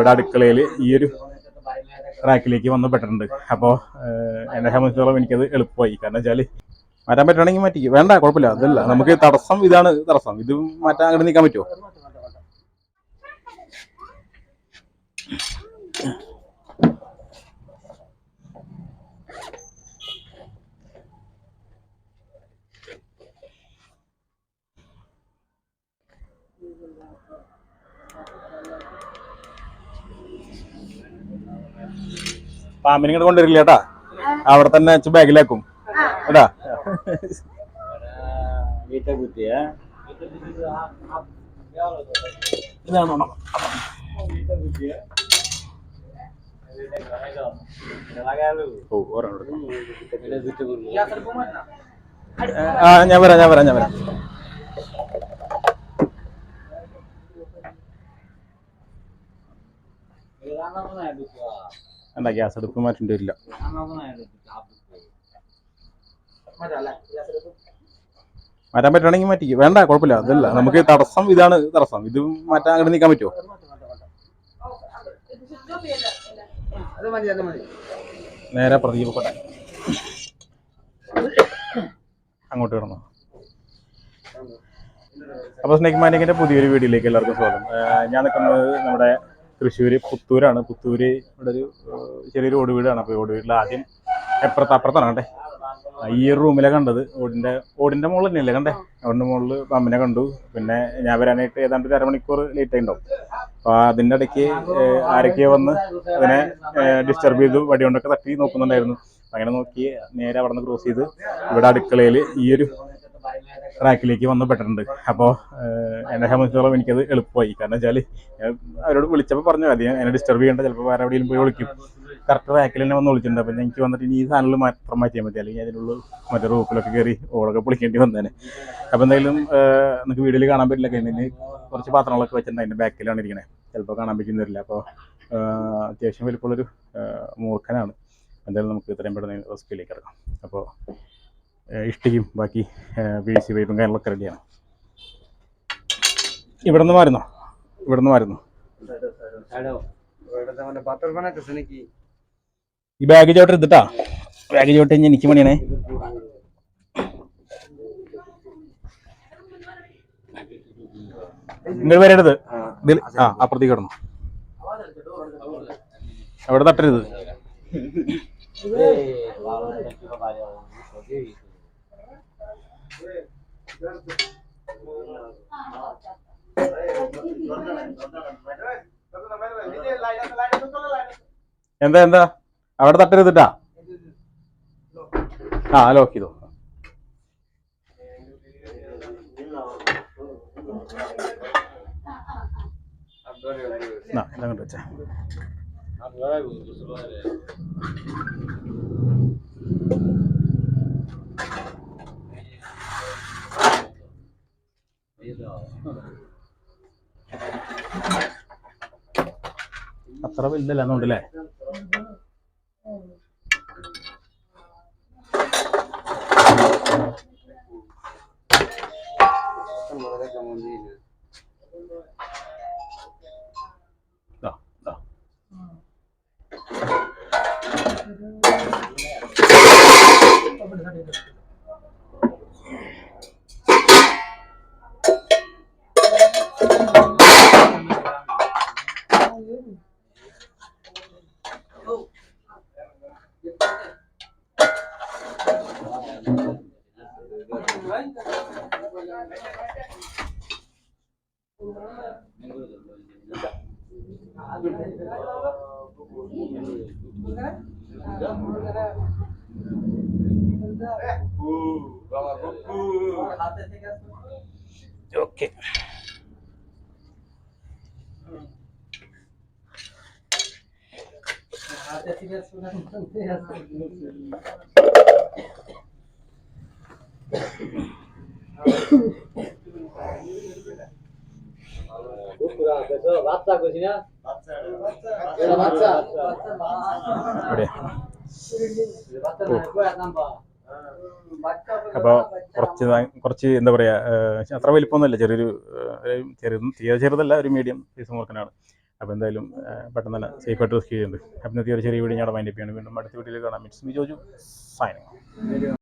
ഇവിടെ അടുക്കളയിൽ ഈ ഒരു റാക്കിലേക്ക് വന്ന് പെട്ടിട്ടുണ്ട്. അപ്പോൾ എന്നെ സംബന്ധിച്ചിടത്തോളം എനിക്കത് എളുപ്പമായി. കാരണം വെച്ചാൽ മാറ്റാൻ പറ്റുകയാണെങ്കിൽ മാറ്റി വേണ്ട കുഴപ്പമില്ല. അതല്ല നമുക്ക് തടസ്സം ഇതാണ് തടസ്സം. ഇത് മാറ്റാൻ അങ്ങോട്ട് നീക്കാൻ പറ്റുമോ പാമ്പിനെ ഇങ്ങോട്ട് കൊണ്ടുവരില്ല കേട്ടാ അവിടെ തന്നെ ബാഗിലാക്കും. കേട്ടാ. ഇതാണോ ഓ ഒരെണ്ണം. ആ ഞാൻ വരാം ഞാൻ വരാം ഞാൻ വരാം. എന്താ ഗ്യാസ് അടുപ്പ് മാറ്റേണ്ടി വരില്ല. മാറ്റാൻ പറ്റുകയാണെങ്കിൽ മാറ്റിക്കും വേണ്ട കുഴപ്പമില്ല. അതല്ല നമുക്ക് തടസ്സം ഇതാണ് തടസ്സം. ഇത് മാറ്റാൻ അങ്ങനെ നീക്കാൻ പറ്റുമോ. നേരെ പ്രദീപക്കോട്ടെ അങ്ങോട്ട് കിടന്നു. അപ്പോൾ സ്നേക് പുതിയൊരു വീഡിയോയിലേക്ക് എല്ലാവർക്കും സ്വാഗതം. ഞാൻ നിൽക്കുന്നത് നമ്മുടെ തൃശ്ശൂർ പുത്തൂരാണ്. പുത്തൂര് ഇവിടെ ഒരു ചെറിയൊരു ഓട് വീടാണ് അപ്പോൾ ഓട് വീട്ടിൽ ആദ്യം എപ്പുറത്ത് അപ്പുറത്താണ് കണ്ടേ? ഈ ഒരു റൂമിലെ കണ്ടത്. ഓടിന്റെ ഓടിന്റെ മുകളിൽ തന്നെയല്ലേ കണ്ടേ? ഓടിന്റെ മുകളിൽ അമ്മനെ കണ്ടു. പിന്നെ ഞാൻ വരാനായിട്ട് ഏതാണ്ട് ഒരു അരമണിക്കൂർ ലേറ്റ് ആയിട്ടുണ്ടാവും അപ്പോൾ അതിന്റെ ഇടയ്ക്ക് ആരൊക്കെയോ വന്ന് അതിനെ ഡിസ്റ്റർബ് ചെയ്തു വടി കൊണ്ടൊക്കെ തട്ടി നോക്കുന്നുണ്ടായിരുന്നു. അങ്ങനെ നോക്കി നേരെ അവിടെ നിന്ന് ക്രോസ് ചെയ്ത് ഇവിടെ അടുക്കളയിൽ ഈ ഒരു ട്രാക്കിലേക്ക് വന്ന് പെട്ടിട്ടുണ്ട്. അപ്പോൾ എന്നെ സംബന്ധിച്ചിടത്തോളം എനിക്കത് എളുപ്പമായി. കാരണം വെച്ചാൽ അവരോട് വിളിച്ചപ്പോൾ പറഞ്ഞു മതി എന്നെ ഡിസ്റ്റർബ് ചെയ്യേണ്ട ചിലപ്പോൾ വേറെ എവിടെയും പോയി വിളിക്കും. കറക്റ്റ് ട്രാക്കിൽ തന്നെ വന്ന് വിളിച്ചിട്ടുണ്ട്. അപ്പം എനിക്ക് വന്നിട്ട് ഇനി ഈ സാധനങ്ങൾ മാത്രം മാറ്റിയാൽ മതി. അല്ലെങ്കിൽ അതിനുള്ള മറ്റേ റൂപ്പിലൊക്കെ കയറി ഓളൊക്കെ പൊളിക്കേണ്ടി വന്നേനെ. അപ്പോൾ എന്തായാലും നിങ്ങൾക്ക് വീഡിയോയിൽ കാണാൻ പറ്റില്ല. കഴിഞ്ഞിട്ട് കുറച്ച് പാത്രങ്ങളൊക്കെ വെച്ചിട്ടുണ്ട്. അതിന്റെ ബാക്കിലാണ് ഇരിക്കണേ. ചിലപ്പോൾ കാണാൻ പറ്റുന്നില്ല അപ്പോൾ അത്യാവശ്യം വലിപ്പമുള്ളൊരു മൂർഖനാണ്. എന്തായാലും നമുക്ക് ഇത്രയും പെട്ടെന്ന് റെസിപ്പിയിലേക്ക് ഇറങ്ങാം. അപ്പോൾ ഇഷ്ടിക്കും ബാക്കി പി സി പൈപ്പും കാര്യങ്ങളൊക്കെ റെഡിയാണ് ഇവിടെ നിന്ന് മാറുന്നോ ഇവിടെ നിന്ന് മാറുന്നു? ഈ ബാഗ് ചോട്ട് എടുത്തിട്ടാ ബാഗ് ചോട്ട് കഴിഞ്ഞ് എനിക്ക് പണിയാണേ നിങ്ങൾ വരരുത് ആ അപ്പുറത്തേക്ക് കിടന്നു അവിടെ തട്ടരുത് എന്താ എന്താ? അവിടെ തട്ടരുതിട്ടാ ആ ലോക്ക് ചെയ്തോ. ഇതങ്ങോട്ട് വെച്ചേ. അത്ര വലുതല്ല എന്നുണ്ടല്ലേ Thank ദാ. ওকে হাতে ঠিক আছে എവിടെ Baca nak kuat nampak. അപ്പോൾ കുറച്ച് കുറച്ച് എന്താ പറയുക അത്ര വലിപ്പമൊന്നുമല്ല. ചെറിയൊരു ചെറിയ ചെറു തീരെ ചെറുതല്ല ഒരു മീഡിയം സൈസ് മുറുക്കനാണ്. അപ്പോൾ എന്തായാലും പെട്ടെന്ന് തന്നെ സേഫായിട്ട് റിസ്ക് ചെയ്യുന്നുണ്ട്. അപ്പോൾ ഇന്നത്തെ ഒരു ചെറിയ വീഡിയോ ഞാൻ മൈൻഡ് ചെയ്യാണ്. വീണ്ടും അടുത്ത വീഡിയോയിൽ കാണാം. മിറ്റ്സ് ചോദിച്ചു ജോജു സൈനിങ്